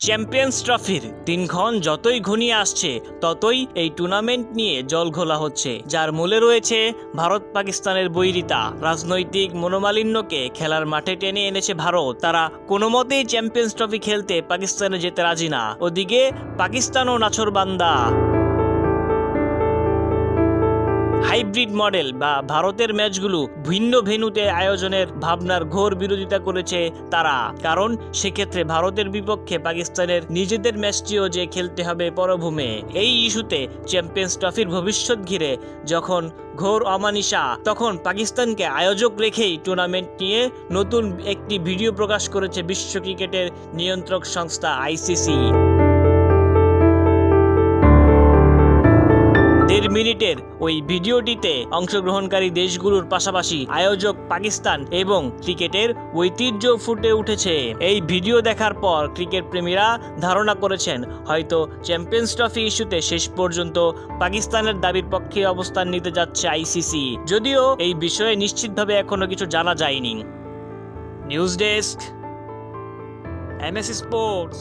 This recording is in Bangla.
চ্যাম্পিয়ন্স ট্রফির দিনক্ষণ যতই ঘনিয়ে আসছে, ততই এই টুর্নামেন্ট নিয়ে জল ঘোলা হচ্ছে, যার মূলে রয়েছে ভারত পাকিস্তানের বৈরিতা। রাজনৈতিক মনোমালিন্যকে খেলার মাঠে টেনে এনেছে ভারত। তারা কোনো মতেই চ্যাম্পিয়ন্স ট্রফি খেলতে পাকিস্তানে যেতে রাজি না। ওদিকে পাকিস্তানও নাছরবান্দা হাইব্রিড মডেল বা ভারতের ম্যাচগুলো ভিন্ন ভেন্যুতে আয়োজনের ভাবনার ঘোর বিরোধিতা করেছে তারা। কারণ সেক্ষেত্রে ভারতের বিপক্ষে পাকিস্তানের নিজেদের ম্যাচটিও যে খেলতে হবে পরভূমে। এই ইস্যুতে চ্যাম্পিয়ন্স ট্রফির ভবিষ্যৎ ঘিরে যখন ঘোর অমানিসা তখন পাকিস্তানকে আয়োজক রেখেই টুর্নামেন্ট নিয়ে নতুন একটি ভিডিও প্রকাশ করেছে বিশ্ব ক্রিকেটের নিয়ন্ত্রক সংস্থা আইসিসি। মিনিটের ওই ভিডিওটিতে অংশগ্রহণকারী দেশগুলোর পাশাপাশি আয়োজক পাকিস্তান এবং ক্রিকেটের ঐতিহ্য ফুটে উঠেছে। এই ভিডিও দেখার পর ক্রিকেট প্রেমীরা ধারণা করেছেন, হয়তো চ্যাম্পিয়ন্স ট্রফি ইস্যুতে শেষ পর্যন্ত পাকিস্তানের দাবির পক্ষে অবস্থান নিতে যাচ্ছে আইসিসি। যদিও এই বিষয়ে নিশ্চিতভাবে এখনও কিছু জানা যায়নি। News desk MS sports.